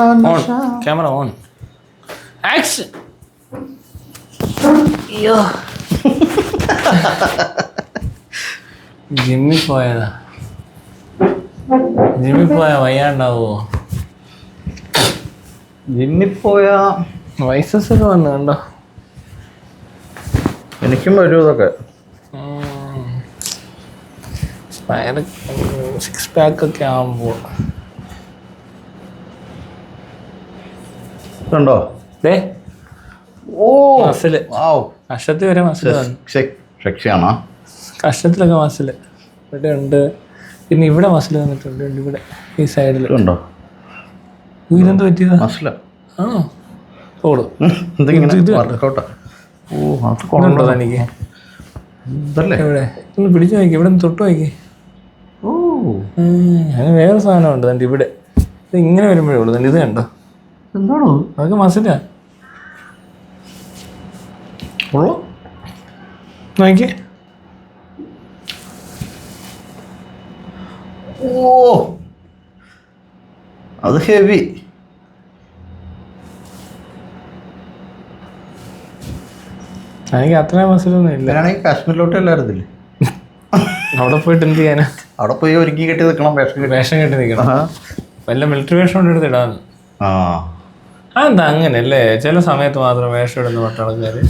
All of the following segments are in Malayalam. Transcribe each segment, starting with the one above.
ഓൺ ക്യാമറ ഓൺ ആക്ഷൻ അയ്യോ ജിമ്മിൽ പോയതാ. ജിമ്മിൽ പോയ വയ്യാണ്ടാവോ? ജിമ്മിൽ പോയ വയസ്സസ് ഒക്കെ വന്നു കണ്ടോ? എനിക്കും വരും ഇതൊക്കെ. സിക്സ് പാക്ക് ഒക്കെ ആവുമ്പോൾ കണ്ടോ ദേ. ഓ. മസിൽ വാവ്. കഷത്തിൽ വരെ മസിൽ കഷ്ടത്തിലൊക്കെ കഷത്തിലൊക്കെ മസിൽ. ഇവിടെ ഉണ്ട്. പിന്നെ ഇവിടെ മസിൽ വന്നിട്ടുണ്ട്. ഇവിടെ ഈ സൈഡിൽ. കണ്ടോ ഇതെന്ത് പറ്റിയതാ? മനസ്സില ആണോ ഓടും എന്തിങ്ങനെ ഇത് വർക്കൗട്ടാ? ഓ അത് ഉണ്ടോ കൊള്ളണ്ടോ തനിക്ക്? ഒന്ന് പിടിച്ചു നോക്കി. ഇവിടെ ഒന്ന് തൊട്ട് നോക്കി. ഓ. അങ്ങനെ വേറെ സാധനമുണ്ട് തന്റെ ഇവിടെ. ഇത് ഇങ്ങനെ വരുമ്പോഴേ ഉള്ളൂ തന്റെ. ഇത് കണ്ടോ? എന്താണോ? അതൊക്കെ മസിലാ ഉള്ളു? നോക്കി. ഓ അത് ഹെവി. എനിക്ക് അത്ര മസിലൊന്നും ഇല്ല. ഞാനാണെങ്കിൽ കാശ്മീരിലോട്ട് എല്ലായിരുന്നില്ലേ അവിടെ പോയിട്ട് എന്ത് ചെയ്യാനാ? അവിടെ പോയി ഒരുക്കി കെട്ടി നിൽക്കണം വേഷം കെട്ടി. വേഷം കെട്ടി നിൽക്കണം. വല്ല മിലിറ്ററി വേഷം കൊണ്ട് എടുത്ത് ഇടാന്ന് ആ. ആ എന്താ അങ്ങനെയല്ലേ? ചില സമയത്ത് മാത്രം വേഷം ഇടുന്ന പട്ടാളക്കാര്.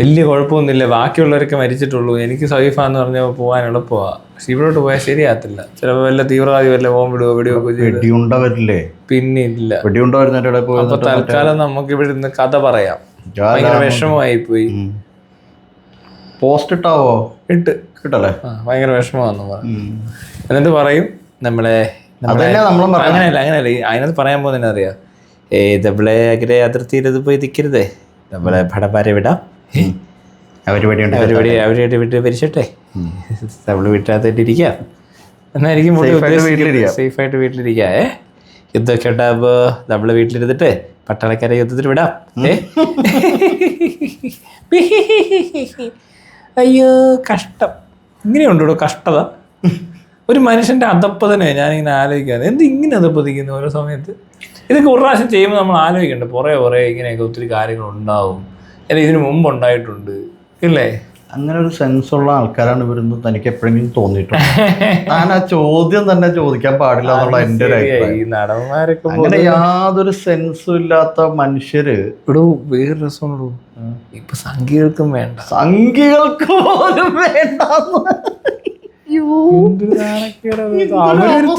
വലിയ കുഴപ്പമൊന്നുമില്ല. ബാക്കിയുള്ളവരൊക്കെ മരിച്ചിട്ടുള്ളൂ. എനിക്ക് സൈഫാന്ന് പറഞ്ഞ പോകാൻ എളുപ്പമാ പക്ഷെ ഇവിടോട്ട് പോയാൽ ശരിയാകത്തില്ല. ചിലപ്പോൾ വല്ല തീവ്രവാദി വല്ല ബോംബിടുകയോ വെടിവെക്കുകയോ ചെയ്ത്. വെടിയുണ്ട വരില്ലേ? പിന്നെ ഇല്ല. അപ്പൊ തൽക്കാലം നമുക്ക് ഇവിടെ ഇരുന്ന് കഥ പറയാം. ഭയങ്കര വിഷമമായി പോയി പോസ്റ്റ് ഇട്ടാവോ? ഇട്ട്. കിട്ടല്ലേ? ഭയങ്കര വിഷമമാണെന്ന് പറഞ്ഞു എന്നിട്ട് പറയും നമ്മളെ അങ്ങനെയല്ല അങ്ങനെയല്ല. അതിനകത്ത് പറയാൻ പോകുന്നതിനെ അറിയാം? ഏ നമ്മളെ അങ്ങനെ അതിർത്തിയിലത് പോയി നിൽക്കരുതേ നമ്മളെ ഭടന്മാരെ വിടാം. ഏ, അവർ വെടിയുണ്ട് അവർ വിടി അവരുടെ വിട്ട് ഭരിച്ചട്ടെ. നമ്മൾ വീട്ടിനകത്ത് ഇരിക്കാം. എന്നായിരിക്കും സേഫായിട്ട് വീട്ടിലിരിക്കാം. സേഫ് ആയിട്ട് വീട്ടിലിരിക്കാം ഏ? യുദ്ധമൊക്കെ ഉണ്ടാകുമ്പോ നമ്മൾ വീട്ടിലിരുന്നിട്ട് പട്ടാളക്കാരെ യുദ്ധത്തിന് വിടാം ഏ? അയ്യോ കഷ്ടം. ഇങ്ങനെയുണ്ടോ കഷ്ടത? ഒരു മനുഷ്യന്റെ അധപ്പതനെ ഞാനിങ്ങനെ ആലോചിക്കാതെ എന്ത് ഇങ്ങനെ അധപ്പതിക്കുന്നു ഓരോ സമയത്ത്? ഇതൊക്കെ ഒരു പ്രാവശ്യം ചെയ്യുമ്പോൾ നമ്മൾ ആലോചിക്കേണ്ടത് കുറേ കുറേ ഇങ്ങനെയൊക്കെ ഒത്തിരി കാര്യങ്ങൾ ഉണ്ടാവും അല്ലെങ്കിൽ ഇതിനു മുമ്പ് ഉണ്ടായിട്ടുണ്ട്. ഇല്ലേ? അങ്ങനെ ഒരു സെൻസ് ഉള്ള ആൾക്കാരാണ് ഇവരെന്ന് തനിക്ക് എപ്പോഴെങ്കിലും തോന്നിയിട്ടുണ്ട്? ഞാൻ ആ ചോദ്യം തന്നെ ചോദിക്കാൻ പാടില്ല എന്നുള്ള എന്റെ ഒരു അഭിപ്രായം. ഈ നടന്മാരൊക്കെ അങ്ങനെ യാതൊരു സെൻസും ഇല്ലാത്ത മനുഷ്യര് ഇവിടെ വേറെ രസമുള്ളൂ ഇപ്പൊ സംഖ്യകൾക്കും വേണ്ട. സംഖ്യകൾക്ക് പോലും വേണ്ട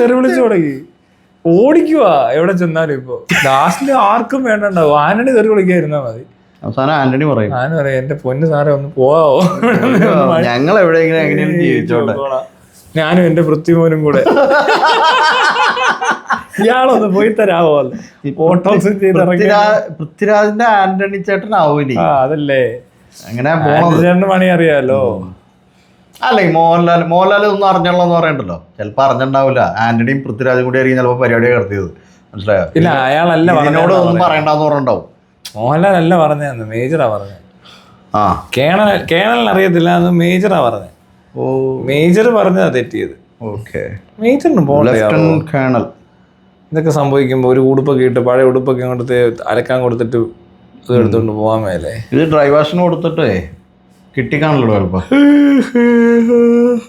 തെറി വിളിച്ചു തുടങ്ങി. ഓടിക്കുക എവിടെ ചെന്നാലും ഇപ്പൊ. ലാസ്റ്റിൽ ആർക്കും വേണ്ടണ്ടാവും. ആനണി തെറി വിളിക്കാതിരുന്നാ മതി. അവസാനം ആന്റണി പറയും. ആന പറയാം എന്റെ പൊന്ന് സാറേ ഒന്ന് പോവാവോ? ഞങ്ങൾ എവിടെയെങ്കിലും എങ്ങനെയാണ് ജീവിച്ചോട്ടെ. ഞാനും എന്റെ പൃഥ്വിമോനും കൂടെ. ഇയാളൊന്ന് പോയി തരാവോ? ഫോട്ടോസ് പൃഥ്വിരാജിന്റെ ആന്റണി ചേട്ടൻ ആവൂലേ അതല്ലേ. അങ്ങനെ ചേട്ടന് പണി അറിയാലോ. അല്ല ഈ മോഹൻലാൽ മോഹൻലാൽ ഒന്നും അറിഞ്ഞോളൂ എന്ന് പറയണ്ടല്ലോ. ചിലപ്പോ അറിഞ്ഞിട്ടുണ്ടാവില്ല ആന്റണിയും പൃഥ്വിരാജും കൂടി ആയിരിക്കും ചിലപ്പോ പരിപാടിയെ നടത്തിയത്. മനസ്സിലായോ? ഇല്ല അയാളല്ല ഇതിനോട് ഒന്നും പറയണ്ടെന്ന് പറഞ്ഞിട്ടുണ്ടാവും. മോഹൻലാൽ അല്ല പറഞ്ഞതെന്ന് മേജറാ പറഞ്ഞത്. ആ. കേണൽ കേണലിന് അറിയത്തില്ല അത് മേജറാ പറഞ്ഞത്. ഓ. മേജർ പറഞ്ഞതാ തെറ്റിയത്. ഓക്കെ. മേജറിന് പോകണ്ടേ കേണൽ. ഇതൊക്കെ സംഭവിക്കുമ്പോൾ ഒരു ഉടുപ്പൊക്കെ ഇട്ട് പഴയ ഉടുപ്പൊക്കെ കൊടുത്ത് അലക്കാൻ കൊടുത്തിട്ട് ഇത് എടുത്തുകൊണ്ട് പോകാൻ മേലെ. ഇത് ഡ്രൈവേഴ്സിന് കൊടുത്തിട്ടേ. കിട്ടിക്കാണല്ലോ ചിലപ്പോ.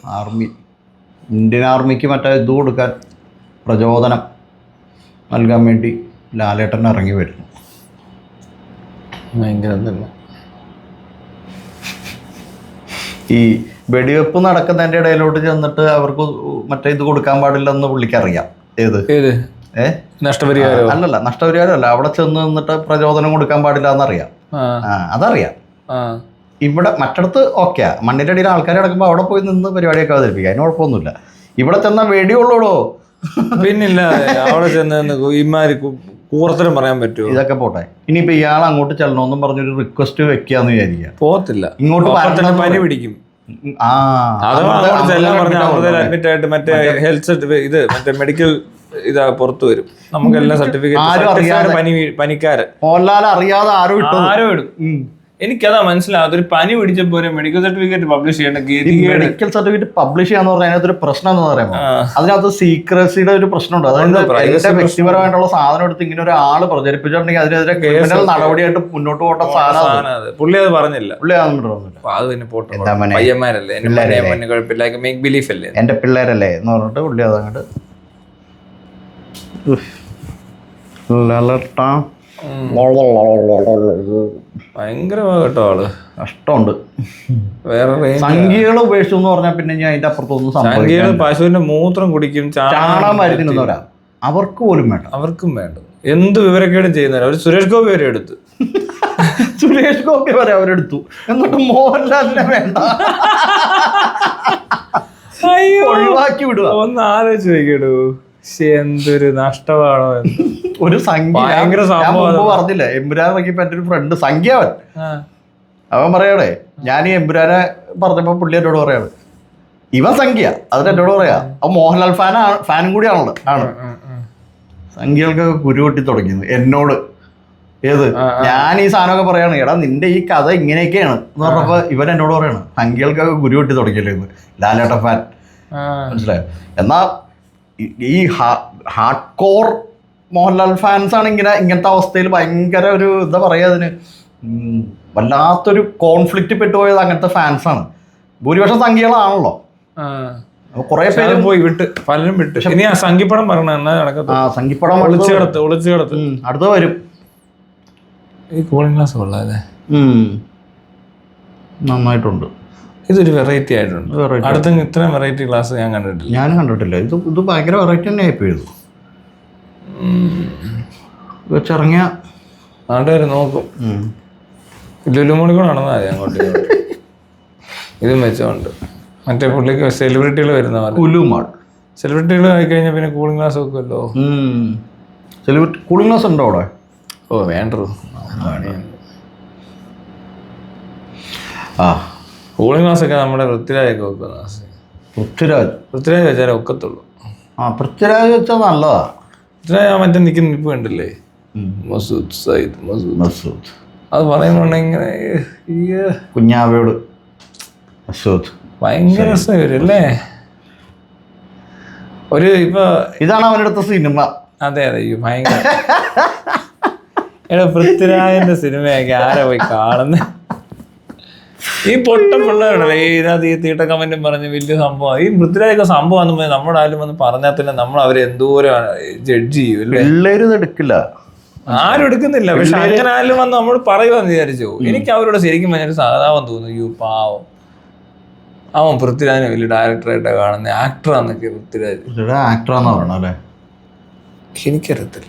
ആർമി. ഇന്ത്യൻ ആർമിക്ക് മറ്റേ ഇത് കൊടുക്കാൻ പ്രചോദനം നൽകാൻ വേണ്ടി ലാലേട്ടൻ ഇറങ്ങി വരുന്നു. ഭയങ്കര തന്നെ. ഈ വെടിവെപ്പ് നടക്കുന്നതിന്റെ ഇടയിലോട്ട് ചെന്നിട്ട് അവർക്ക് മറ്റേ ഇത് കൊടുക്കാൻ പാടില്ലെന്ന് പുള്ളിക്ക് അറിയാം. ഏത്? ഏത്? ഏ? നഷ്ടപരിഹാരം? അല്ലല്ല നഷ്ടപരിഹാരമല്ല. അവിടെ ചെന്ന് നിന്നിട്ട് പ്രചോദനം കൊടുക്കാൻ പാടില്ല എന്നറിയാം അതറിയാം. ഇവിടെ മറ്റിടത്ത് ഓക്കെ മണ്ണിന്റെ അടിയിൽ ആൾക്കാർ കിടക്കുമ്പോൾ അവിടെ പോയി നിന്ന് പരിപാടിയൊക്കെ അവതരിപ്പിക്കുക അതിന് കുഴപ്പമൊന്നുമില്ല. ഇവിടെ ചെന്നാൽ വെടിയുള്ളൂടോ പിന്നില്ല. അവിടെ ചെന്ന് ഇമാരി കൂറത്തരം പറയാൻ പറ്റുമോ ഇതൊക്കെ പോട്ടെ. ഇനിയിപ്പോൾ ഇയാൾ അങ്ങോട്ട് ചെല്ലണമെന്നും പറഞ്ഞൊരു റിക്വസ്റ്റ് വെക്കാന്ന് വിചാരിക്കുക. പോകത്തില്ല. ഇങ്ങോട്ട് പനി പിടിക്കും. ആ അഥവാ അമൃത- അങ്ങോട്ട് ചെല്ലാൻ അമൃത പറഞ്ഞ admit അഡ്മിറ്റ് ആയിട്ട് മറ്റേ ഹെൽത്ത് ഇത് മറ്റേ മെഡിക്കൽ ഇതാ പുറത്തു വരും. നമുക്കെല്ലാം ആരും സർട്ടിഫിക്കറ്റ് അറിയാതെ. പനി വീ- പനിക്കാരൻ. മോഹൻലാൽ അറിയാതെ ആരും ഇട്ടു. ആരും ഇടും. എനിക്കതാ മനസ്സിലാവാത്ത ഒരു പനി പിടിച്ചപ്പോ പോലെ മെഡിക്കൽ സർട്ടിഫിക്കറ്റ് പബ്ലിഷ് ചെയ്യേണ്ട ഗതികേട്. മെഡിക്കൽ സർട്ടിഫിക്കറ്റ് പബ്ലിഷ് ചെയ്യാന്ന് പറഞ്ഞാൽ അതിനകത്തൊരു പ്രശ്നം എന്ന് പറയുമ്പോൾ അതിനകത്ത് സീക്രസിയുടെ ഒരു പ്രശ്നമുണ്ട്. അതായത് എന്റെ വ്യക്തിപരമായിട്ടുള്ള സാധനം എടുത്ത് ഇങ്ങനെ ഒരു ആൾ പ്രചരിപ്പിച്ചിട്ടുണ്ടെങ്കിൽ അതിനെതിരെ ക്രിമിനൽ നടപടിയായിട്ട് മുന്നോട്ട് പോകേണ്ട സാധനം. പുള്ളി അത് പറഞ്ഞില്ല. പുള്ളി അത് പിന്നെ പോട്ടെ? പയ്യന്മാരല്ലേ? എന്റെ പിള്ളേരല്ലേ? കുഴപ്പമില്ല. മേക്ക് ബിലീഫ് അല്ലേ? എന്റെ പിള്ളേരല്ലേ എന്ന് പറഞ്ഞിട്ട് പുള്ളി അതങ്ങോട്ട് ലലട്ടാ. ഭയങ്കര കേട്ടോ ആൾ. കഷ്ടമുണ്ട് വേറെ. സംഖ്യകൾ ഉപേക്ഷിച്ചു എന്ന് പറഞ്ഞാൽ പിന്നെ ഞാൻ അതിന്റെ അപ്പുറത്തൊന്നും പശുവിന്റെ മൂത്രം കുടിക്കും ചാണാൻ മരുന്നിരുന്നവരാ അവർക്ക് പോലും വേണ്ട. അവർക്കും വേണ്ട. എന്ത് വിവരക്കേടും ചെയ്യുന്നവരാ. ഒരു സുരേഷ് ഗോപി വരെ എടുത്തു. സുരേഷ് ഗോപി വരെ അവരെടുത്തു. എന്നിട്ട് മോഹൻലാലിനെ വേണ്ട. ഒഴിവാക്കി വിടുക. ഒന്ന് ആലോചിച്ച് നോക്കിയിടൂ. എന്തൊരു നഷ്ടമാണോ. ഒരു സംഖ്യ. ഭയങ്കര സംഭവം. പറഞ്ഞില്ലേ എമ്പുരാൻ നോക്കിയപ്പോ എന്റെ ഒരു ഫ്രണ്ട് സംഖ്യ അവൻ. അവൻ പറയണേ ഞാൻ ഈ എമ്പുരാനെ പറഞ്ഞപ്പോ പുള്ളി എന്നോട് പറയാണ് ഇവൻ സംഖ്യ അതിന് എന്നോട് പറയാ അവൻ മോഹൻലാൽ ഫാൻ ഫാനും കൂടിയാണല്ലോ ആണ്. സംഖ്യകൾക്കൊക്കെ കുരുവെട്ടി തുടങ്ങിയത് എന്നോട്. ഏത്? ഞാൻ ഈ സാധനമൊക്കെ പറയാണ് എടാ നിന്റെ ഈ കഥ ഇങ്ങനെയൊക്കെയാണ്. എന്ന് പറഞ്ഞപ്പോ ഇവൻ എന്നോട് പറയാണ് സംഖ്യകൾക്കൊക്കെ കുരുവെട്ടി തുടങ്ങിയല്ലേ ലാലേട്ട ഫാൻ. മനസ്സിലായോ? എന്നാ ഈ- ഈ ഹാർഡ് കോർ മോഹൻലാൽ ഫാൻസ് ആണ് ഇങ്ങനെ ഇങ്ങനത്തെ അവസ്ഥയിൽ ഭയങ്കര ഒരു എന്താ പറയുക അതിന് വല്ലാത്തൊരു കോൺഫ്ലിക്റ്റ് പെട്ടുപോയത് അങ്ങനത്തെ ഫാൻസാണ് ആണ്. ഭൂരിപക്ഷം സംഖ്യകളാണല്ലോ. കുറെ പേരും പോയി വിട്ട് പലരും വിട്ട്. ഇനി ആ സംഖ്യപ്പടം പറഞ്ഞ എന്നാ നടക്കത്തു ആ സംഖ്യപ്പടം ഒളിച്ചു അടുത്ത് കിടത്ത് ഒളിച്ചു കിടത്ത് അടുത്ത വരും. ഈ കൂളിംഗ് ഗ്ലാസ് കൊള്ളാല്ലേ ഉം. നന്നായിട്ടുണ്ട്. ഇതൊരു വെറൈറ്റി ആയിട്ടുണ്ട്. Variety. അടുത്ത ഇത്രയും വെറൈറ്റി ഗ്ലാസ് ഞാൻ കണ്ടിട്ടില്ല. ഞാൻ കണ്ടിട്ടില്ല. ഇത് ഇത് ഭയങ്കര വെറൈറ്റി തന്നെ ആയിപ്പോയി ഇത്. വെച്ചിറങ്ങിയ നാട്ടുകാർ നോക്കും. ലുലുമോളി കൂടെ നടന്നാൽ മതി അങ്ങോട്ട് ഇങ്ങോട്ട്. ഇതും വെച്ചോണ്ട്. മറ്റേ പുള്ളിക്ക് സെലിബ്രിറ്റികൾ വരുന്ന പോലെ. കുലുമാൾ സെലിബ്രിറ്റികൾ ആയി കഴിഞ്ഞാൽ പിന്നെ കൂളിംഗ് ഗ്ലാസ് വെക്കുമല്ലോ സെലിബ്രിറ്റി കൂളിംഗ് ഗ്ലാസ് ഉണ്ടോ അവിടെ? ഓ വേണ്ടത്. ആ. കൂളിംഗ് ഗ്ലാസ് ഒക്കെ നമ്മുടെ പൃഥ്വിരാജൊക്കെ വെക്കുന്ന ഗ്ലാസ് പൃഥ്വിരാജ്? പൃഥ്വിരാജ് വെച്ചാലേ ഒക്കത്തുള്ളൂ. ആ പൃഥ്വിരാജ് വെച്ചാൽ നല്ലതാ. പൃഥ്വിരാജ് ആ മറ്റേ നിൽക്കുന്ന നിപ്പ് കണ്ടില്ലേ? മസൂദ് സയ്യിദ് മസൂദ്. മസൂദ്. അത് പറയുന്നുണ്ട് ഇങ്ങനെ ഈ കുഞ്ഞാവയോട്. മസൂദ്. ഭയങ്കര രസം വരും അല്ലേ? ഒരു ഇപ്പൊ ഇതാണ് അവനടുത്ത സിനിമ. അതെ അതെ ഭയങ്കര. എടാ പൃഥ്വിരാജന്റെ സിനിമയൊക്കെ ആരാ പോയി കാണുന്നത് ഈ പൊട്ട പിള്ളേരുണ്ടല്ലോ ഈ ഇതിനകത്ത് ഈ തീട്ട കമന്റും പറഞ്ഞ് വലിയ സംഭവം. ഈ പൃഥ്വിരാജൊക്കെ സംഭവം നമ്മുടെ ആരും വന്ന് പറഞ്ഞാൽ തന്നെ നമ്മൾ അവരെ എന്തോരം ജഡ്ജ് ചെയ്യും അല്ലേ? പിള്ളേര് ഇത് എടുക്കില്ല. ആരും എടുക്കുന്നില്ല. പക്ഷെ അങ്ങനെ ആരും വന്ന് നമ്മൾ പറയുമെന്ന് വിചാരിച്ചു. എനിക്ക് അവരോട് ശരിക്കും ഭയങ്കര സഹതാപം തോന്നുന്നു. യു പാവം. അവൻ പൃഥ്വിരാജിനെ വലിയ ഡയറക്ടറായിട്ടാണ് കാണുന്നത് ആക്ടറാന്നൊക്കെ പൃഥ്വിരാജ്. ആക്ടറാന്നാ പറയണം അല്ലേ? എനിക്കറിയത്തില്ല.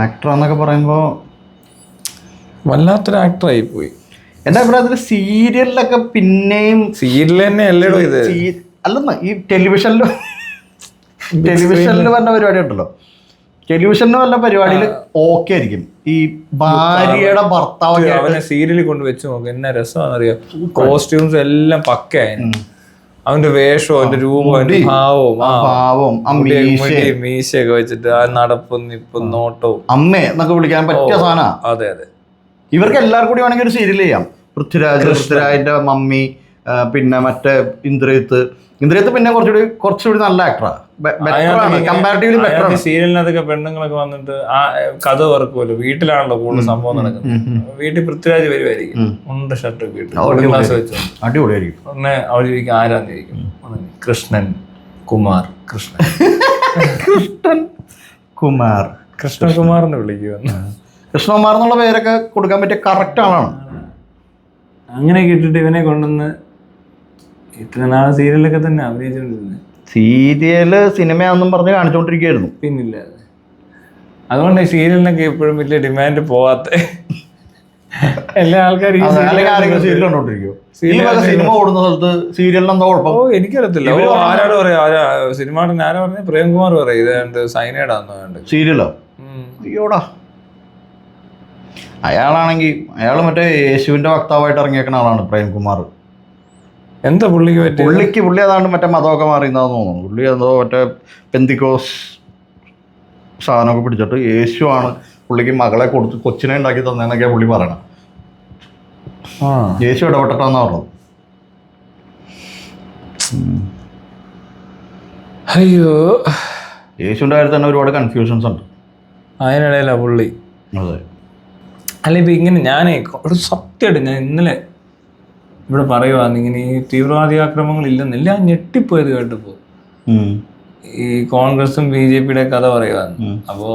ആക്ടറാന്നൊക്കെ പറയുമ്പോ വല്ലാത്തൊരു ആക്ടറായി പോയി എന്റെ അഭിപ്രായത്തിൽ സീരിയലിലൊക്കെ പിന്നെയും സീരിയൽ തന്നെ അല്ലേടോ ഇത്. അല്ലെന്ന് ഈ ടെലിവിഷനിൽ ടെലിവിഷനിൽ പറഞ്ഞ പരിപാടി ഉണ്ടല്ലോ. ടെലിവിഷനിൽ വല്ല പരിപാടിയിൽ ഓക്കെ ആയിരിക്കും ഈ ഭാര്യയുടെ ഭർത്താവ് അവനെ സീരിയലിൽ കൊണ്ട് വെച്ച് നോക്കും. എന്നാ രസമാണെന്നറിയാം? കോസ്റ്റ്യൂംസ് എല്ലാം പക്കയായി. അവന്റെ വേഷവും അവന്റെ രൂപവും അവന്റെ ഭാവവും ആ. ആ ഭാവം ആ മുടി- മീശയൊക്കെ വെച്ചിട്ട് ആ നടപ്പും നിപ്പും നോട്ടവും. അമ്മേ എന്നൊക്കെ വിളിക്കാൻ പറ്റിയ സാധന അതെ അതെ. ഇവർക്ക് എല്ലാവർക്കും കൂടി വേണമെങ്കിൽ ഒരു സീരിയൽ ചെയ്യാം. പൃഥ്വിരാജ് പൃഥ്വിരാജിന്റെ മമ്മി പിന്നെ മറ്റേ ഇന്ദ്രജിത്ത്. ഇന്ദ്രജിത്ത് പിന്നെ കുറച്ചുകൂടി കുറച്ചുകൂടി നല്ല ആക്ടറാ ആണ്. കമ്പാരിറ്റീവ്ലി ബെറ്റർ ആണ്. സീരിയലിനകത്തൊക്കെ പെണ്ണുങ്ങളൊക്കെ വന്നിട്ട് ആ കഥ ഓർക്കുമല്ലോ വീട്ടിലാണല്ലോ കൂടുതൽ സംഭവം നടക്കുന്നത്. വീട്ടിൽ പൃഥ്വിരാജ് വരുമായിരിക്കും ഉണ്ട് ഷർട്ട് വീട്ടിൽ അടിപൊളിയായിരിക്കും. ഉടനെ അവൾ ചോദിക്കും ആരാന്ന് ചോദിക്കും കൃഷ്ണൻ കുമാർ കൃഷ്ണൻ. കൃഷ്ണൻ കുമാർ. കൃഷ്ണകുമാർ എന്ന് വിളിക്കുമെന്ന് കൃഷ്ണകുമാർ എന്നുള്ള പേരൊക്കെ കൊടുക്കാൻ പറ്റിയ കറക്റ്റ് ആളാണ്. അങ്ങനെ കേട്ടിട്ട് ഇവനെ കൊണ്ടുവന്ന് ഇത്ര നാളെ സീരിയലൊക്കെ തന്നെ അഭിനയിച്ചുകൊണ്ടിരുന്നത് സീരിയൽ സിനിമയാണെന്നും പറഞ്ഞ് കാണിച്ചുകൊണ്ടിരിക്കുകയായിരുന്നു പിന്നില്ല അതുകൊണ്ട് ഈ സീരിയലിനൊക്കെ എപ്പോഴും വലിയ ഡിമാൻഡ് പോവാത്ത എല്ലാ ആൾക്കാരും ഈ അല്ലെങ്കിൽ ആരെങ്കിലും സീരിയൽ കണ്ടോണ്ടിരിക്കുമോ ഈ വക സിനിമ ഓടുന്ന സ്ഥലത്ത് സീരിയലിന് എന്താ ഓ എനിക്കറിയത്തില്ല. ഓ ആരാട് പറയാ? ആരാ? സിനിമ ആരാ പറഞ്ഞ? പ്രേംകുമാർ പറയാ. ഇതാണ്ട് സൈനൈഡാന്ന് വേണ്ട സീരിയലോ? അയ്യോടാ. അയാളാണെങ്കിൽ അയാൾ മറ്റേ യേശുവിന്റെ വക്താവായിട്ട് ഇറങ്ങിയേക്കുന്ന ആളാണ് പ്രേംകുമാർ. എന്താ പുള്ളിക്ക് പറ്റി പുള്ളിക്ക് പുള്ളി അതാണ്ട് മറ്റേ മതമൊക്കെ മാറിയെന്നാന്ന് തോന്നുന്നു. പുള്ളി എന്തോ മറ്റേ പെന്തിക്കോസ് സാധനമൊക്കെ പിടിച്ചിട്ട് യേശു ആണ് പുള്ളിക്ക് മകളെ കൊടുത്ത് കൊച്ചിനെ ഉണ്ടാക്കി തന്നേന്നൊക്കെയാ പുള്ളി പറയണം. യേശു ഇടപെട്ടിട്ടാന്ന് പറഞ്ഞത്. അയ്യോ. യേശുവിന്റെ കാര്യത്തിൽ തന്നെ ഒരുപാട് കൺഫ്യൂഷൻസ് ഉണ്ട്. അതിനിടയിലാണ് പുള്ളി. അതെ. അല്ല ഇപ്പം ഇങ്ങനെ ഞാൻ ഒരു സത്യമായിട്ട് ഞാൻ ഇന്നലെ ഇവിടെ പറയുവാന്ന് ഇങ്ങനെ ഈ തീവ്രവാദി ആക്രമങ്ങൾ ഇല്ലെന്ന് എല്ലാം ഞെട്ടിപ്പോയത് കേട്ടപ്പോ. ഈ കോൺഗ്രസും ബി ജെ പിയുടെ കഥ പറയുവാന്ന്. അപ്പോ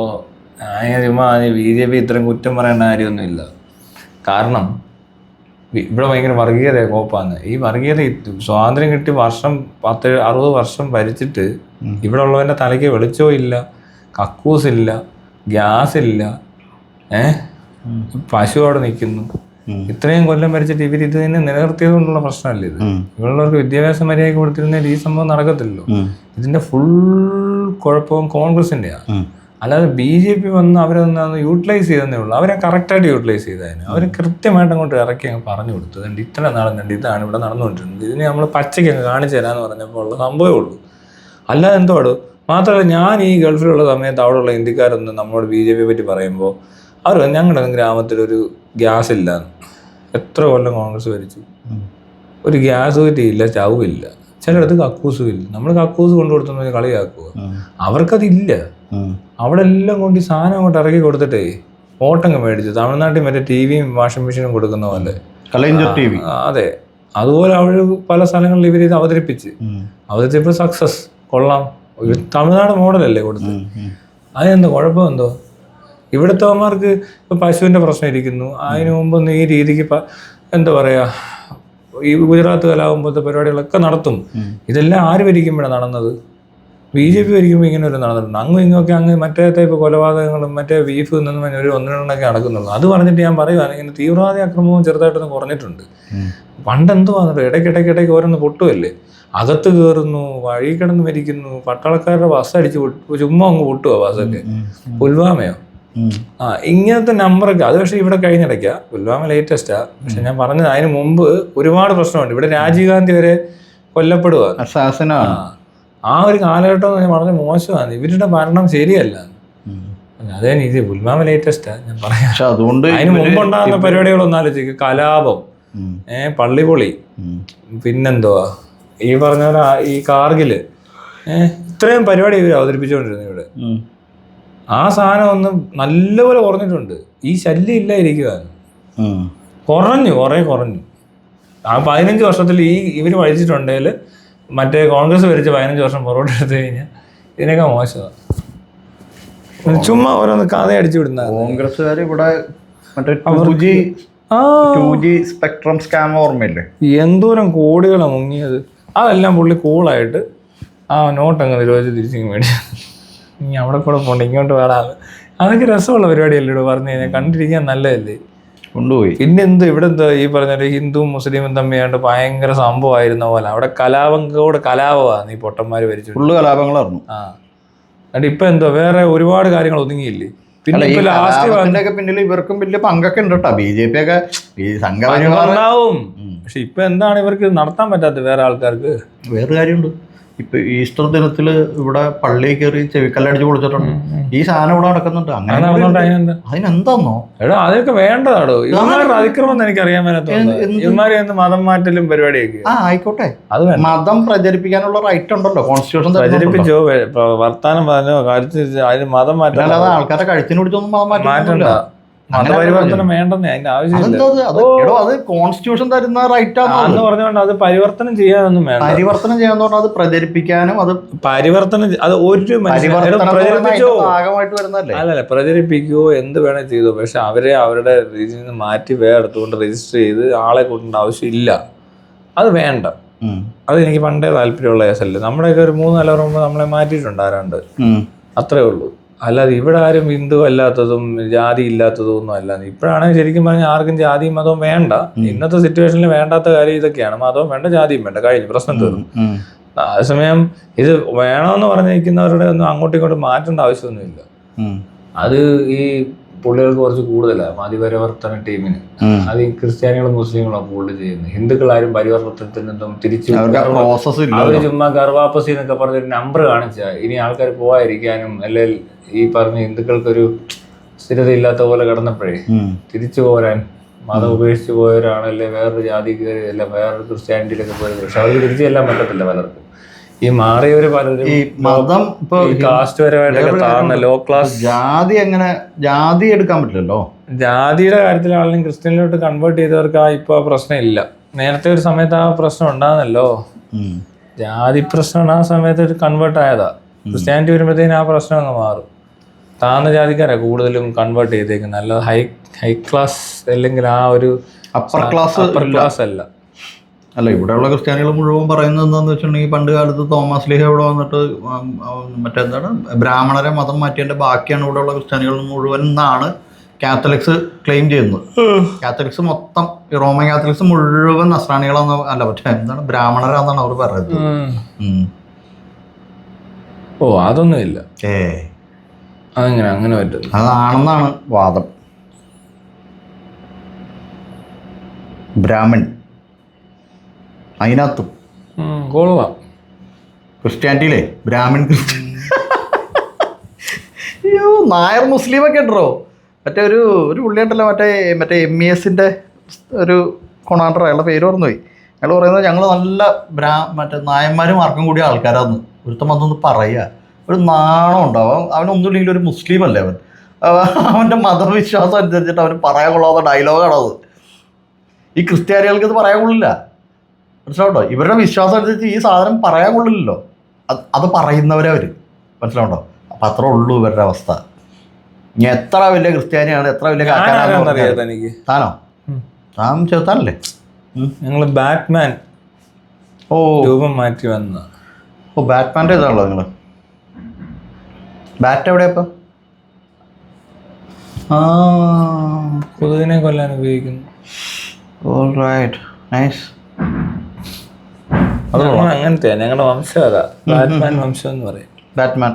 ഞാൻ ചുമ്മാ ബി ജെ പി ഇത്രയും കുറ്റം പറയേണ്ട കാര്യമൊന്നുമില്ല കാരണം ഇവിടെ ഭയങ്കര വർഗീയത കോപ്പാന്ന് ഈ വർഗീയത സ്വാതന്ത്ര്യം കിട്ടി വർഷം പത്ത് അറുപത് വർഷം ഭരിച്ചിട്ട്. ഇവിടെ ഉള്ളവന്റെ തലയ്ക്ക് വെളിച്ചവും ഇല്ല കക്കൂസ് ഇല്ല ഗ്യാസ് ഇല്ല ഏഹ്. പശു അവിടെ നിൽക്കുന്നു. ഇത്രയും കൊല്ലം ഭരിച്ചിട്ട് ഇവർ ഇത് തന്നെ നിലനിർത്തിയത് കൊണ്ടുള്ള പ്രശ്നമല്ല ഇത്. ഇവിടെയുള്ളവർക്ക് വിദ്യാഭ്യാസ മര്യാദ കൊടുത്തിരുന്നതിൽ ഈ സംഭവം നടക്കത്തില്ലല്ലോ. ഇതിന്റെ ഫുൾ കുഴപ്പവും കോൺഗ്രസിന്റെയാണ് അല്ലാതെ ബി ജെ പി വന്ന് അവരൊന്നും യൂട്ടിലൈസ് ചെയ്തതേ ഉള്ളൂ. അവരെ കറക്റ്റായിട്ട് യൂട്ടിലൈസ് ചെയ്തതിന്. അവർ കൃത്യമായിട്ട് അങ്ങോട്ട് ഇറക്കി അങ്ങ് പറഞ്ഞു കൊടുത്തു. അതുകൊണ്ട് ഇത്ര നടന്നുണ്ട് ഇതാണ് ഇവിടെ നടന്നുകൊണ്ടിരുന്നത്. ഇതിനെ നമ്മൾ പച്ചയ്ക്ക് അങ്ങ് കാണിച്ചു തരാന്ന് പറഞ്ഞപ്പോൾ ഉള്ള സംഭവമേ ഉള്ളൂ. അല്ലാതെ എന്തോട് മാത്രമല്ല ഞാൻ ഈ ഗൾഫിലുള്ള സമയത്ത് അവിടെയുള്ള ഇന്ത്യക്കാരൊന്നും നമ്മളോട് ബി ജെ പിയെ പറ്റി പറയുമ്പോൾ അവർ ഞങ്ങളുടെ ഗ്രാമത്തിലൊരു ഗ്യാസ് ഇല്ല എത്ര കൊല്ലം കോൺഗ്രസ് ഭരിച്ചു. ഒരു ഗ്യാസ് കുറ്റിയില്ല ചവില്ല ചിലയിടത്ത് കക്കൂസും ഇല്ല നമ്മൾ കക്കൂസ് കൊണ്ടു കൊടുത്തു കളിയാക്കുക. അവർക്കതില്ല. അവിടെ എല്ലാം കൊണ്ട് ഈ സാധനം അങ്ങോട്ട് ഇറക്കി കൊടുത്തിട്ടേ ഓട്ടങ്ങ് മേടിച്ചു. തമിഴ്നാട്ടിൽ മറ്റേ ടി വിയും വാഷിംഗ് മെഷീനും കൊടുക്കുന്ന പോലെ. കലൈഞ്ചർ ടി വി അതെ. അതുപോലെ അവർ പല സ്ഥലങ്ങളിൽ ഇവർ ഇത് അവതരിപ്പിച്ച്. അവതരിച്ചപ്പോൾ സക്സസ്. കൊള്ളാം. തമിഴ്നാട് മോഡലല്ലേ കൊടുത്തത്. അതെന്താ കുഴപ്പം എന്തോ ഇവിടുത്തെവന്മാർക്ക് ഇപ്പം പശുവിന്റെ പ്രശ്നം ഇരിക്കുന്നു. അതിന് മുമ്പൊന്നും ഈ രീതിക്ക് എന്താ പറയുക ഈ ഗുജറാത്ത് കലാകുമ്പോഴത്തെ പരിപാടികളൊക്കെ നടത്തും. ഇതെല്ലാം ആര് ഭരിക്കുമ്പോഴാണ് നടന്നത്? ബി ജെ പി ഭരിക്കുമ്പോൾ ഇങ്ങനെ ഒരു നടന്നിട്ടുണ്ട്. അങ്ങും ഇങ്ങൊക്കെ അങ്ങ് മറ്റേ ടൈപ്പ് കൊലപാതകങ്ങളും മറ്റേ ബീഫ് നിന്നും ഒരു ഒന്നിനൊക്കെ നടക്കുന്നുള്ളൂ. അത് പറഞ്ഞിട്ട് ഞാൻ പറയുവാണ് ഇങ്ങനെ തീവ്രവാദി അക്രമവും ചെറുതായിട്ടൊന്നും കുറഞ്ഞിട്ടുണ്ട്. പണ്ട് എന്തുവാന്നിട്ട് ഇടയ്ക്കിടയ്ക്ക് ഇടയ്ക്ക് ഓരോന്ന് പൊട്ടുമല്ലേ അകത്ത് കയറുന്നു വഴി കിടന്ന് മരിക്കുന്നു പട്ടാളക്കാരുടെ ബസ് അടിച്ച് ചുമ്മാ അങ്ങ് പൊട്ടുക ബസ്സൊക്കെ? പുൽവാമയോ? ആ ഇങ്ങനത്തെ നമ്പറൊക്കെ അത് പക്ഷേ ഇവിടെ കഴിഞ്ഞിടയ്ക്കാ. പുൽവാമ ലേറ്റസ്റ്റാ പക്ഷെ ഞാൻ പറഞ്ഞത് അതിന് മുമ്പ് ഒരുപാട് പ്രശ്നമുണ്ട്. ഇവിടെ രാജീവ് ഗാന്ധി വരെ കൊല്ലപ്പെടുക ആ ഒരു കാലഘട്ടം ഞാൻ പറഞ്ഞ മോശമാണ്. ഇവരുടെ ഭരണം ശരിയല്ല. അതേ ഇത് പുൽവാമ ലേറ്റസ്റ്റാ ഞാൻ പറയാം. അതുകൊണ്ട് അതിന് മുമ്പുണ്ടാകുന്ന പരിപാടികളൊന്നും ആലോചിക്കുക കലാപം. ഏഹ് പള്ളിപൊളി. പിന്നെന്തുവാ? ഈ പറഞ്ഞ പോലെ ഈ കാർഗിൽ. ഏഹ് ഇത്രയും പരിപാടി ഇവർ അവതരിപ്പിച്ചുകൊണ്ടിരുന്നു ഇവിടെ. ആ സാധനം ഒന്ന് നല്ലപോലെ കുറഞ്ഞിട്ടുണ്ട്. ഈ ശല്യം ഇല്ലായിരിക്കുക. കുറഞ്ഞു കുറേ കുറഞ്ഞു. ആ പതിനഞ്ച് വർഷത്തിൽ ഈ ഇവർ വഴിച്ചിട്ടുണ്ടെങ്കിൽ മറ്റേ കോൺഗ്രസ് ഭരിച്ച് പതിനഞ്ച് വർഷം പുറകോട്ട് എടുത്തു കഴിഞ്ഞാൽ ഇതിനൊക്കെ മോശമാണ്. ചുമ്മാ ഓരോന്ന് കഥ അടിച്ചു വിടുന്ന. കോൺഗ്രസ്സുകാർ ഇവിടെ മറ്റേ ടു ജി സ്പെക്ട്രം സ്കാം ഓർമ്മയില്ലേ? എന്തോരം കോടികളാണ് മുങ്ങിയത്. അതെല്ലാം പുള്ളി കൂളായിട്ട് ആ നോട്ട് അങ്ങ് നിരോധിച്ച് തിരിച്ചിങ്ങ് മേടിച്ചു. ഇനി അവിടെ കൂടെ പോകണ്ട ഇങ്ങോട്ട് വേടാന്ന് അതൊക്കെ രസമുള്ള പരിപാടിയല്ലേ ഇവിടെ പറഞ്ഞു കഴിഞ്ഞാൽ? കണ്ടിരിക്കാൻ നല്ലതല്ലേ? കൊണ്ടുപോയി. പിന്നെ എന്ത് ഇവിടെ എന്താ ഈ പറഞ്ഞ ഹിന്ദുവും മുസ്ലിമും തമ്മിയാണ്ട് ഭയങ്കര സംഭവമായിരുന്ന പോലെ. അവിടെ കലാപം കൂടെ കലാപമാണ് ഈ പൊട്ടന്മാർ ഭരിച്ചു ഫുള്ള് കലാപങ്ങളായിരുന്നു. ആ. എന്നിട്ട് ഇപ്പൊ എന്തോ വേറെ ഒരുപാട് കാര്യങ്ങൾ ഒതുങ്ങിയില്ലേ? പിന്നെ ലാസ്റ്റ് പിന്നിൽ ഇവർക്കും വലിയ പങ്കൊക്കെ ഉണ്ട് കേട്ടോ ബി ജെ പി ഒക്കെ ഉണ്ടാവും പക്ഷെ ഇപ്പൊ എന്താണ് ഇവർക്ക് നടത്താൻ പറ്റാത്തത് വേറെ ആൾക്കാർക്ക്? വേറെ കാര്യമുണ്ട്. ഇപ്പൊ ഈസ്റ്റർ ദിനത്തിൽ ഇവിടെ പള്ളിയിൽ കയറി ചെവിക്കല്ലടിച്ച് പൊളിച്ചിട്ടുണ്ട് ഈ സാധനം ഇവിടെ നടക്കുന്നുണ്ട്. അങ്ങനെ അതിനെന്താന്നോ? എടാ അതൊക്കെ വേണ്ടതാടോ. ഇവന്മാരുടെ അതിക്രമം എന്ന് എനിക്ക് അറിയാൻ മേലാത്തോണ്ട് എന്ത്? ഇവന്മാരെ മതം മാറ്റലും പരിപാടിയൊക്കെ? ആ ആയിക്കോട്ടെ. അത് മതം പ്രചരിപ്പിക്കാനുള്ള റൈറ്റ് ഉണ്ടല്ലോ. കോൺസ്റ്റിറ്റ്യൂഷൻ പ്രചരിപ്പിച്ചോ വർത്താനം പറഞ്ഞോ കാര്യത്തിൽ അതിന് മതം മാറ്റാൻ ആൾക്കാരെ കഴുത്തിന് പിടിച്ചൊന്നും മതം മാറ്റണ്ട. മതപരിവർത്തനം വേണ്ടെന്നേ അതിന്റെ ആവശ്യമില്ല. അത്? കോൺസ്റ്റിറ്റ്യൂഷൻ തരുന്ന റൈറ്റ് ആണെന്ന് പറഞ്ഞുകൊണ്ട് അത്? പരിവർത്തനം ചെയ്യാനൊന്നും വേണ്ട. പരിവർത്തനം ചെയ്യാന്ന് പറഞ്ഞാൽ അത് പ്രചരിപ്പിക്കാനും അത് പരിവർത്തനം അത് ഒരു പ്രചരിപ്പിച്ചോ? ഭാഗമായിട്ട് വരുന്നതല്ലേ? അല്ലല്ല പ്രചരിപ്പിക്കുകയോ എന്ത് വേണേ ചെയ്തോ? പക്ഷെ അവരെ അവരുടെ രീതിയിൽ നിന്ന് മാറ്റി വേറെ എടുത്തുകൊണ്ട് രജിസ്റ്റർ ചെയ്ത് ആളെ കൂട്ടേണ്ട ആവശ്യമില്ല. അത് വേണ്ട. അത് എനിക്ക് പണ്ടേ താല്പര്യമുള്ള കേസല്ലേ. നമ്മുടെയൊക്കെ ഒരു മൂന്ന് നില മുമ്പ് നമ്മളെ മാറ്റിയിട്ടുണ്ട് ആരാണ്ട്. അത്രേ ഉള്ളൂ. അല്ലാതെ ഇവിടെ ആരും ഹിന്ദു അല്ലാത്തതും ജാതി ഇല്ലാത്തതും ഒന്നും അല്ല. ഇപ്പോഴാണെങ്കിൽ ശരിക്കും പറഞ്ഞാൽ ആർക്കും ജാതിയും മതവും വേണ്ട. ഇന്നത്തെ സിറ്റുവേഷനിൽ വേണ്ടാത്ത കാര്യം ഇതൊക്കെയാണ്. മതവും വേണ്ട ജാതിയും വേണ്ട. കഴിഞ്ഞു. പ്രശ്നം തീർന്നു. അതേസമയം ഇത് വേണമെന്ന് പറഞ്ഞിരിക്കുന്നവരുടെ ഒന്നും അങ്ങോട്ടും ഇങ്ങോട്ടും മാറ്റേണ്ട ആവശ്യമൊന്നുമില്ല. അത് ഈ പുള്ളികൾക്ക് കുറച്ച് കൂടുതലാണ് മതിപരിവർത്തന ടീമിന്. അത് ക്രിസ്ത്യാനികളും മുസ്ലിങ്ങളും കൂടുതൽ ചെയ്യുന്നത്. ഹിന്ദുക്കൾ ആരും പരിവർത്തനത്തിൽ നിന്നും തിരിച്ചു അവർ ചുമ്മാ ഗർഭാപ്പസി എന്നൊക്കെ പറഞ്ഞൊരു നമ്പർ കാണിച്ച ഇനി ആൾക്കാർ പോവാതിരിക്കാനും അല്ലെങ്കിൽ ഈ പറഞ്ഞ ഹിന്ദുക്കൾക്കൊരു സ്ഥിരതയില്ലാത്ത പോലെ കിടന്നപ്പോഴേ തിരിച്ചു പോരാൻ മതം ഉപേക്ഷിച്ച് പോയവരാണല്ലേ വേറൊരു ജാതി കയറി അല്ല വേറൊരു ക്രിസ്ത്യാനിറ്റിയിലൊക്കെ പോയത് പക്ഷെ അവർക്ക് തിരിച്ചു ചെല്ലാൻ പറ്റത്തില്ല പലർക്കും. ഈ മാറിയവര് പലരും ഈ മതം ഇപ്പൊ കാസ്റ്റ് പരമായിട്ടൊക്കെ താഴ്ന്ന ലോ ക്ലാസ് ജാതി എങ്ങനെ ജാതി എടുക്കാൻ പറ്റില്ലല്ലോ? ജാതിയുടെ കാര്യത്തിലാണെങ്കിലും ക്രിസ്ത്യനിലോട്ട് കൺവേർട്ട് ചെയ്തവർക്ക് ആ ഇപ്പൊ പ്രശ്നമില്ല പ്രശ്നം ഇല്ല. നേരത്തെ ഒരു സമയത്ത് ആ പ്രശ്നം ഉണ്ടാകുന്നല്ലോ ജാതി പ്രശ്നമാണ് ആ സമയത്ത് ഒരു കൺവേർട്ട് ആയതാ. ക്രിസ്ത്യാനിറ്റി വരുമ്പോഴത്തേനും ആ പ്രശ്നം അങ്ങ് മാറും. താഴ്ന്ന ജാതിക്കാരാ കൂടുതലും കൺവേർട്ട് ചെയ്തേക്കുന്നത് അല്ലാതെ ഹൈ ഹൈ ക്ലാസ് അല്ലെങ്കിൽ ആ ഒരു അപ്പർ ക്ലാസ് അപ്പർ ക്ലാസ് അല്ല. അല്ല ഇവിടെയുള്ള ക്രിസ്ത്യാനികൾ മുഴുവൻ പറയുന്നത് എന്താന്ന് വെച്ചിട്ടുണ്ടെങ്കിൽ പണ്ട് കാലത്ത് തോമസ് ലീഹ ഇവിടെ വന്നിട്ട് മറ്റെന്താണ്? ബ്രാഹ്മണരെ മതം മാറ്റിയതിന്റെ ബാക്കിയാണ് ഇവിടെയുള്ള ക്രിസ്ത്യാനികൾ മുഴുവൻ എന്നാണ് കാത്തലിക്സ് ക്ലെയിം ചെയ്യുന്നത്. കാത്തലിക്സ് മൊത്തം റോമൻ കാത്തലിക്സ് മുഴുവൻ നസ്രാണികളാന്ന് അല്ല പക്ഷെ എന്താണ്? ബ്രാഹ്മണരാന്നാണ് അവർ പറയുന്നത്. ഓ അതൊന്നും ഇല്ല. ഏ. അതെങ്ങനെ അങ്ങനെ പറ്റും. അതാണെന്നാണ് വാദം. ബ്രാഹ്മൺ. അതിനകത്തും. കൊള്ളാം. ക്രിസ്ത്യാനിറ്റിയിലെ ബ്രാഹ്മൺ ക്രിസ്ത്യൻ അയ്യോ നായർ മുസ്ലിം ഒക്കെ ഉണ്ടോ? മറ്റേ ഒരു ഒരു പുള്ളിയുണ്ടല്ലോ മറ്റേ മറ്റേ എം ഇ എസിന്റെ ഒരു കൊണാണ്ടർ അയാളുടെ പേര് പറഞ്ഞുപോയി അയാൾ പറയുന്നത് ഞങ്ങൾ നല്ല ബ്രാ മറ്റേ നായന്മാരും ആർക്കും കൂടിയ ആൾക്കാരാന്ന്. ഒരുത്തം വന്നൊന്ന് പറയുക ഒരു നാണം ഉണ്ടാവും അവനൊന്നുമില്ലെങ്കിൽ ഒരു മുസ്ലിം അല്ലേ അവൻ. അവ- അവന്റെ മതവിശ്വാസം അനുസരിച്ചിട്ട് അവന് പറയാൻ കൊള്ളാവുന്ന ഡയലോഗാണത് ഈ ക്രിസ്ത്യാനികൾക്ക് ഇത് പറയാൻ കൊള്ളില്ല. മനസ്സിലാവുണ്ടോ? ഇവരുടെ വിശ്വാസം അനുസരിച്ച് ഈ സാധനം പറയാൻ കൊള്ളില്ലല്ലോ. അത് അത് പറയുന്നവരെ അവർ മനസ്സിലാവുണ്ടോ? അപ്പം അത്ര ഉള്ളൂ ഇവരുടെ അവസ്ഥ. ഇനി എത്ര വലിയ ക്രിസ്ത്യാനിയാണ് എത്ര വലിയ കാക്കാനാണെന്ന് എനിക്ക് താനോ. താൻ ചെറുത്താനല്ലേ ഞങ്ങൾ ബാറ്റ്മാൻ. ഓ. രൂപം മാറ്റി വന്ന. ഓ ബാറ്റ്മാന്റെ ഇതാണല്ലോ നിങ്ങൾ ബാറ്റ് എവിടെയാ ഇപ്പം ആ. കൊതുകിനെ കൊല്ലാൻ ഉപയോഗിക്കുന്നു. ഓൾ റൈറ്റ് നൈസ് അത് ഞങ്ങൾ അങ്ങനത്തെ ഞങ്ങളുടെ വംശം അതാ. ബാറ്റ്മാൻ വംശം എന്ന് പറയും. ബാറ്റ്മാൻ.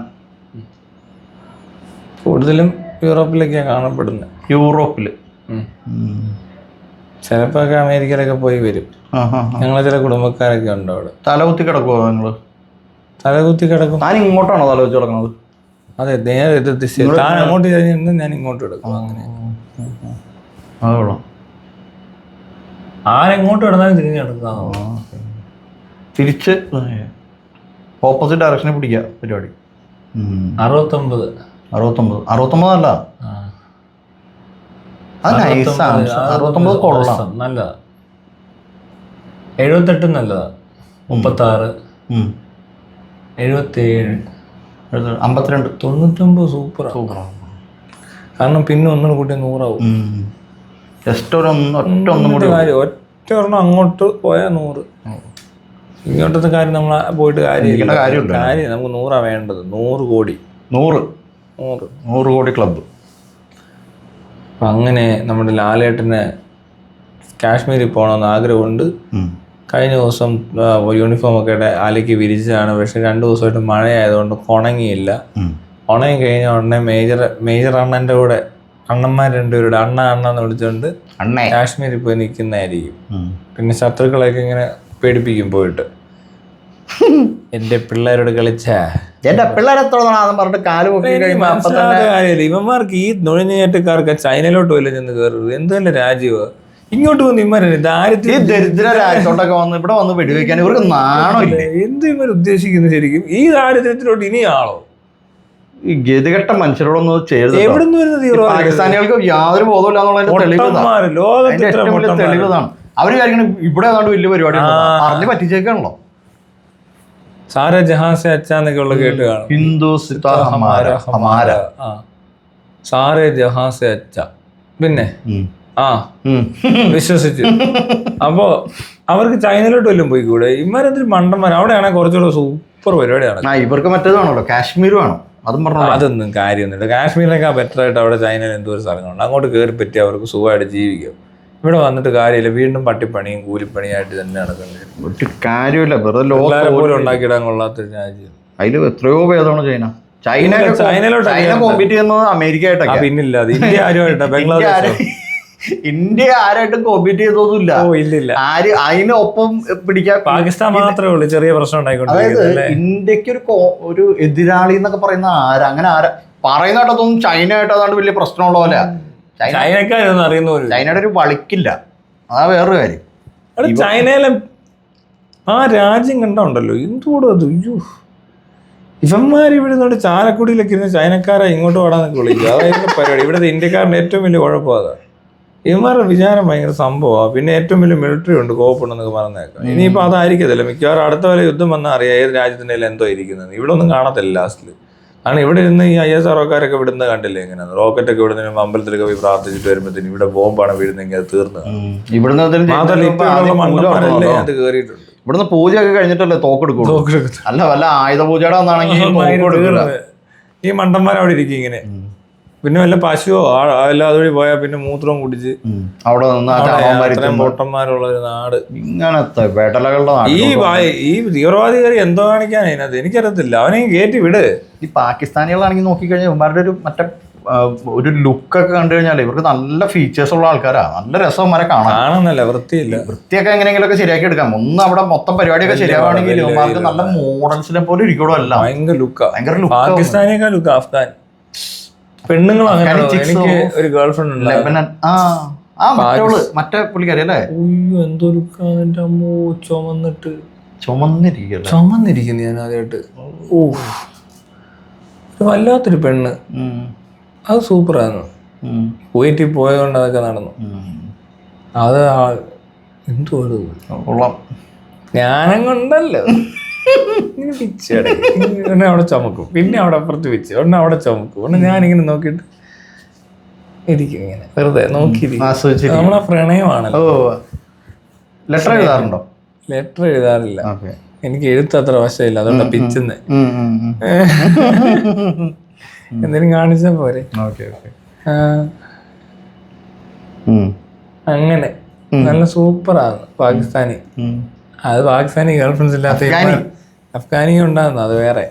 കൂടുതലും യൂറോപ്പിലൊക്കെയാണ് കാണപ്പെടുന്നത് യൂറോപ്പിൽ ചിലപ്പോ ഒക്കെ അമേരിക്കയിലൊക്കെ പോയി വരും. ഞങ്ങളെ ചില കുടുംബക്കാരൊക്കെ ഉണ്ട് അവിടെ. തലകുത്തി കിടക്കുമോ നിങ്ങൾ തലകുത്തി കിടക്കും. ഞാൻ ഇങ്ങോട്ടാണോ തല വെച്ച് കിടക്കുന്നത്? അതെ നേരെ ഇത് താൻ അങ്ങോട്ട് കഴിഞ്ഞിരുന്നു ഞാൻ ഇങ്ങോട്ട് കിടക്കും അങ്ങനെ. ആരെങ്ങോട്ട് കിടന്നാലും തിരിഞ്ഞു കിടക്കാന്നോ തിരിച്ച് ഓപ്പോസിറ്റ് ഡയറക്ഷനിൽ പിടിക്കുക പരിപാടി. അറുപത്തൊമ്പത്. അറുപത്തൊമ്പത്. അറുപത്തൊമ്പത് അല്ല. ആ. അത് നൈസാണ് അറുപത്തൊമ്പത് കൊള്ളാം. നല്ലതാ എഴുപത്തെട്ട് നല്ലതാ. മുപ്പത്താറ്. ആറ് എഴുപത്തേഴ്. എഴുപത്തി- അമ്പത്തിരണ്ട്. തൊണ്ണൂറ്റൊമ്പത് സൂപ്പറാ. കാരണം പിന്നെ ഒന്നും കൂട്ടി നൂറാവും. ജസ്റ്റ് ഒരു ഒന്ന് ഒറ്റ ഒന്നും കൂടി കാര്യം ഒറ്റ ഒരെണ്ണം അങ്ങോട്ട് പോയാൽ നൂറ്. ഇങ്ങോട്ടത്തെ കാര്യം നമ്മൾ പോയിട്ട് കാര്യം. കാര്യം നമുക്ക് നൂറാ വേണ്ടത്. നൂറ് കോടി. നൂറ്? നൂറ്. നൂറ് കോടി ക്ലബ്ബ്. അപ്പം അങ്ങനെ നമ്മുടെ ലാലേട്ടന് കാശ്മീരിൽ പോകണമെന്ന് ആഗ്രഹമുണ്ട്. കഴിഞ്ഞ ദിവസം യൂണിഫോം ഒക്കെ അലക്കി വിരിച്ചതാണ്. പക്ഷെ രണ്ട് ദിവസമായിട്ട് മഴയായതുകൊണ്ട് ഉണങ്ങിയില്ല. ഉണങ്ങി കഴിഞ്ഞ ഉടനെ മേജർ മേജർ അണ്ണന്റെ കൂടെ അണ്ണന്മാർ രണ്ടുപേരുടെ അണ്ണ അണ്ണ എന്ന് വിളിച്ചുകൊണ്ട് കാശ്മീരിൽ പോയി നിൽക്കുന്നതായിരിക്കും പിന്നെ ശത്രുക്കളെയൊക്കെ ഇങ്ങനെ പേടിപ്പിക്കും പോയിട്ട്. എന്റെ പിള്ളേരോട് കളിച്ച എന്റെ പിള്ളേരെ എത്രയാണെന്ന് പറഞ്ഞിട്ട് കാൽ പൊക്കി ഇവന്മാർക്ക് ഈ നുഴഞ്ഞേറ്റക്കാർക്ക് ചൈനയിലോട്ട് വല്ല ചെന്ന് കയറരുത് എന്തല്ല രാജ്യവ്. ഇങ്ങോട്ട് വന്ന് ഇമാരെ ഈ ദാരിദ്ര്യം ദരിദ്ര രാജ്യത്തോട്ടൊക്കെ വന്ന് ഇവിടെ വന്ന് വെടിവെക്കാൻ ഇവർക്ക് നാണമില്ല. എന്ത് ഇവർ ഉദ്ദേശിക്കുന്നു ശരിക്കും? ഈ ദാരിദ്ര്യത്തിലോട്ട് ഇനി ആളോ? ഈ ഗതികെട്ട മനുഷ്യരോടൊന്നും ചെയ്ത്. എവിടുന്ന് വരുന്നത് പാകിസ്ഥാനികൾക്ക് യാതൊരു ബോധമില്ല എന്നുള്ളതിന്റെ തെളിവ് തെളിവതാണ് അവർ കാര്യങ്ങൾ ഇവിടെ ഏതാണ്ട് വലിയ പരിപാടി പറഞ്ഞ് പറ്റിച്ചേക്കാണല്ലോ. സാര ജഹാസെ അച്ചാന്നൊക്കെ ഉള്ള കേട്ട് കാണും. ഹിന്ദു സിത്ത ഹമാര. ഹമാര ആ. സാരെ ജഹാസെ അച്ച പിന്നെ. ആ. വിശ്വസിച്ചു. അപ്പോ അവർക്ക് ചൈനയിലോട്ട് വല്ലതും പോയി കൂടെ? ഇമാരെന്തൊരു മണ്ടന്മാർ അവിടെയാണെ കുറച്ചുകൂടെ സൂപ്പർ പരിപാടിയാണ്. ഇവർക്ക് മറ്റേതാണല്ലോ. കാശ്മീർ വേണം. അതും പറഞ്ഞു അതൊന്നും കാര്യമൊന്നുമില്ല. കാശ്മീരിനേക്കാൾ ബെറ്റർ ആയിട്ട് അവിടെ ചൈനയിൽ എന്തോ ഒരു സ്ഥലങ്ങളുണ്ട്. അങ്ങോട്ട് കയറി പറ്റി അവർക്ക് സുഖമായിട്ട് ജീവിക്കാം. ഇവിടെ വന്നിട്ട് കാര്യമില്ല. വീണ്ടും പട്ടിപ്പണിയും കൂലിപ്പണിയായിട്ട് തന്നെ നടക്കുന്നത്. ഒരു കാര്യമില്ല. വെറുതെ ലോകം ഉണ്ടാക്കിയിടാൻ കൊള്ളാത്തൊരു രാജ്യം. അതിൽ എത്രയോ ഭേദമാണ് ചൈന. ചൈന ഇല്ല, ചൈനയിലോട്ട് ചൈന കോമ്പീറ്റ് ചെയ്യുന്നത് അമേരിക്ക ആയിട്ടൊക്കെ പിന്നില്ല. ഇന്ത്യ ആരുമായിട്ടാ? ബംഗ്ലാദേശ്? ഇന്ത്യ ആരായിട്ടും കോമ്പീറ്റ് ചെയ്തതൊന്നുമില്ല. ഓ ഇല്ലില്ല ആര് അതിനൊപ്പം പിടിക്കാൻ പാകിസ്ഥാൻ മാത്രമേ ഉള്ളൂ. ചെറിയ പ്രശ്നം അതായത് ഇന്ത്യയ്ക്ക് ഒരു ഒരു എതിരാളി എന്നൊക്കെ പറയുന്ന ആരാ? അങ്ങനെ ആരാ? പറയുന്ന കേട്ടതൊന്നും ചൈന ആയിട്ട് അതാണ്ട് വലിയ പ്രശ്നമുള്ള പോലെ ചൈനക്കാരൊന്നും അറിയുന്ന പോലും ഇല്ല. ചൈനയുടെ ഒരു വളിക്കില്ല. ആ വേറൊരു കാര്യം. ചൈനയിലെ ആ രാജ്യം കണ്ടുണ്ടല്ലോ? എന്തുകൂടെ അത് അയ്യോ. ഇവന്മാർ ഇവിടെ നിന്നോട് ചാലക്കുടിയിലൊക്കെ ഇരുന്ന് ചൈനക്കാരെ ഇങ്ങോട്ട് വാടാന്നൊക്കെ വിളിക്കും അതായിരുന്നു പരിപാടി. ഇവിടുത്തെ ഇന്ത്യക്കാരന്റെ ഏറ്റവും വലിയ കുഴപ്പം അതാ ഇവന്മാരുടെ വിചാരം ഭയങ്കര സംഭവമാണ് പിന്നെ ഏറ്റവും വലിയ മിലിറ്ററി ഉണ്ട് കോപ്പുണ്ടെന്നൊക്കെ പറഞ്ഞേക്കാം. ഇനിയിപ്പോൾ അതായിരിക്കത്തില്ല. മിക്കവാറും അടുത്ത വരെ യുദ്ധം വന്നാൽ അറിയാം ഏത് രാജ്യത്തിന്റെ എന്തോ ഇരിക്കുന്നത്. ഇവിടെ ഒന്നും കാണത്തില്ല ലാസ്റ്റിൽ കാരണം ഇവിടെ ഇരുന്ന് ഈ ഐ എസ് ആർഒക്കാരൊക്കെ വിടുന്ന കണ്ടില്ലേ റോക്കറ്റ് ഒക്കെ വിടുന്നതിന് അമ്പലത്തിലൊക്കെ പോയി പ്രാർത്ഥിച്ചിട്ട് വരുമ്പോഴത്തേന് ഇവിടെ ബോംബാണ് വീഴുന്നെങ്കിൽ അത് തീർന്നു. ഇവിടുന്ന് അത് കേറിയിട്ടുണ്ട്. ഇവിടുന്ന് പൂജയൊക്കെ കഴിഞ്ഞിട്ടല്ലേ തോക്കെടുക്കും അല്ല വല്ല ആയുധ പൂജയുടെ ഒന്നാണെങ്കിൽ ഈ മണ്ടന്മാരവിടെ ഇരിക്കും ഇങ്ങനെ. പിന്നെ വല്ല പശുവോ? അല്ലാതെ അല്ല അതുവഴി പോയാൽ പിന്നെ മൂത്രവും കുടിച്ച്. അവിടെ നിന്ന് പൊട്ടന്മാരുള്ള ഒരു നാട്. ഇങ്ങനത്തെ വേട്ടലകളുടെ ഈ ഈ തീവ്രവാദി കയറി എന്തോ കാണിക്കാൻ അതിനകത്ത്? എനിക്കറിയത്തില്ല. അവനെ കയറ്റി വിട്. ഈ പാകിസ്ഥാനികളാണെങ്കിൽ നോക്കിക്കഴിഞ്ഞാൽ ഇവന്മാരുടെ ഒരു മറ്റേ ഒരു ലുക്കൊക്കെ കണ്ടു കഴിഞ്ഞാൽ ഇവർക്ക് നല്ല ഫീച്ചേഴ്സ് ഉള്ള ആൾക്കാരാണ് നല്ല രസം വരെ കാണാൻ. കാണുന്നല്ല വൃത്തിയില്ല. വൃത്തിയൊക്കെ എങ്ങനെയെങ്കിലുമൊക്കെ ശരിയാക്കി എടുക്കാം. ഒന്ന് അവിടെ മൊത്തം പരിപാടിയൊക്കെ ശരിയാവുകയാണെങ്കിൽ ഇവന്മാർക്ക് നല്ല മോഡൽസിനെ പോലെ ഇരിക്കണമല്ല ഭയങ്കര ലുക്കാ. ഭയങ്കര ലുക്ക് പാകിസ്ഥാനേക്കാൾ ലുക്ക് അഫ്ഗാൻ പെണ്ണുങ്ങളും അങ്ങനെ എനിക്ക് ഒരു ഗേൾ ഫ്രണ്ട് ഉണ്ട് ആ ആ മറ്റോൾ മറ്റേ പുള്ളിക്കാരി അല്ലേ? അയ്യോ എന്തൊരു എന്റെ അമ്മോ ചുമന്നിട്ട്. ചുമന്നിരിക്കുന്നു ചുമന്നിരിക്കുന്നു ഞാൻ ആദ്യമായിട്ട് ഓ വല്ലാത്തൊരു പെണ്ണ്. അത് സൂപ്പറായിരുന്നു. ആയിരുന്നു കുവൈറ്റിൽ പോയതുകൊണ്ട് അതൊക്കെ നടന്നു. അത് ആ- എന്തോ ഞാനും കൊള്ളാം ജ്ഞാനം കൊണ്ടല്ലോ ഇങ്ങനെ അവിടെ ചുമക്കും. പിന്നെ അവിടെ അപ്പുറത്ത് പിച്ച്. ഒന്ന് അവിടെ ചുമക്കും. ഒന്ന് ഞാനിങ്ങനെ നോക്കിയിട്ട് ഇരിക്കും ഇങ്ങനെ. വെറുതെ നോക്കി നമ്മളെ പ്രണയമാണ് ഓ ലെറ്റർ എഴുതാറുണ്ടോ? ലെറ്റർ എഴുതാറില്ല. എനിക്ക് എഴുത്ത് അത്ര വശമില്ല. അതുകൊണ്ട് പിച്ചെന്ന്. എന്തെങ്കിലും കാണിച്ചാൽ പോരെ. Okay okay. ആ, അങ്ങനെ. നല്ല സൂപ്പറാണ് പാകിസ്ഥാനി. അത് പാകിസ്ഥാനി ഗേൾഫ്രണ്ട്സ് ഇല്ലാത്ത അഫ്ഗാനി. ഉണ്ടാകുന്നു അത് വേറെ.